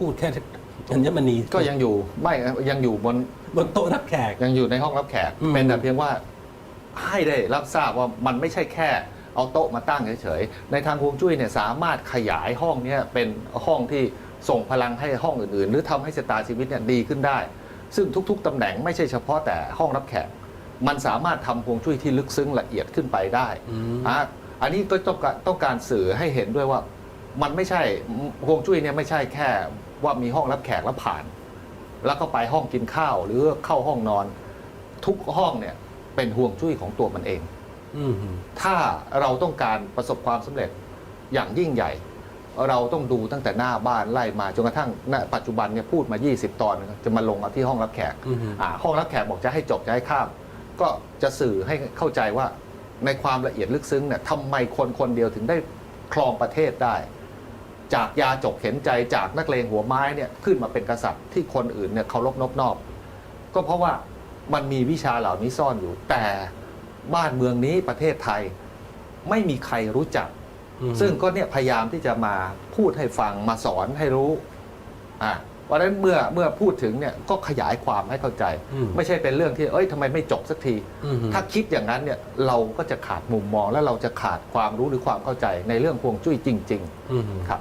พูดแค่อัญมณีก็ยังอยู่ไม่ยังอยู่บนบนโต๊ะรับแขก ยังอยู่ในห้องรับแขก อืม เป็นแต่เพียงว่าให้ได้รับทราบว่ามันไม่ใช่แค่เอาโต๊ะมาตั้งเฉยๆในทางฮวงจุ้ยเนี่ยสามารถขยายห้องเนี้เป็นห้องที่ส่งพลังให้ห้องอื่นๆ หรือทำให้ชะตาชีวิตเนี่ยดีขึ้นได้ ซึ่งทุกๆตำแหน่งไม่ใช่เฉพาะแต่ห้องรับแขก มันสามารถทำฮวงจุ้ยที่ลึกซึ้งละเอียดขึ้นไปได้ อืม อะอันนี้ก็ต้องการต้องการสื่อให้เห็นด้วยว่ามันไม่ใช่ฮวงจุ้ยเนี่ยไม่ใช่แค่ ว่ามีห้องรับแขกแล้วผ่าน แล้วก็ไปห้องกินข้าว หรือเข้าห้องนอน ทุกห้องเนี่ยเป็นห่วงจุ้ยของตัวมันเองอืมถ้าเราต้องการประสบความสำเร็จอย่างยิ่งใหญ่ เราต้องดูตั้งแต่หน้าบ้านไล่มาจนกระทั่งณปัจจุบันเนี่ยพูดมา 20 ตอนนะครับจะมาลงเอาที่ห้องรับแขกอืมอ่าห้องรับแขกบอกจะให้จบจะให้ข้าม ก็จะสื่อให้เข้าใจว่าในความละเอียดลึกซึ้งเนี่ยทำไมคนคนเดียวถึงได้ครองประเทศได้ จากยาจกเข็นใจจากนักเลงหัวไม้เนี่ยขึ้นมาเป็นกษัตริย์ที่คนอื่นเนี่ยเคารพนบนอบ ก็เพราะว่ามันมีวิชาเหล่านี้ซ่อนอยู่ แต่บ้านเมืองนี้ประเทศไทยไม่มีใครรู้จักอืมซึ่งก็เนี่ยพยายามที่จะมาพูดให้ฟังมาสอนให้รู้อ่าเพราะฉะนั้นเมื่อเมื่อพูดถึงเนี่ยก็ขยายความให้เข้าใจอืมไม่ใช่เป็นเรื่องที่เอ้ยทำไมไม่จบสักทีอืมถ้าคิดอย่างนั้นเนี่ยเราก็จะขาดมุมมองและเราจะขาดความรู้หรือความเข้าใจในเรื่องฮวงจุ้ยจริงอืมๆครับ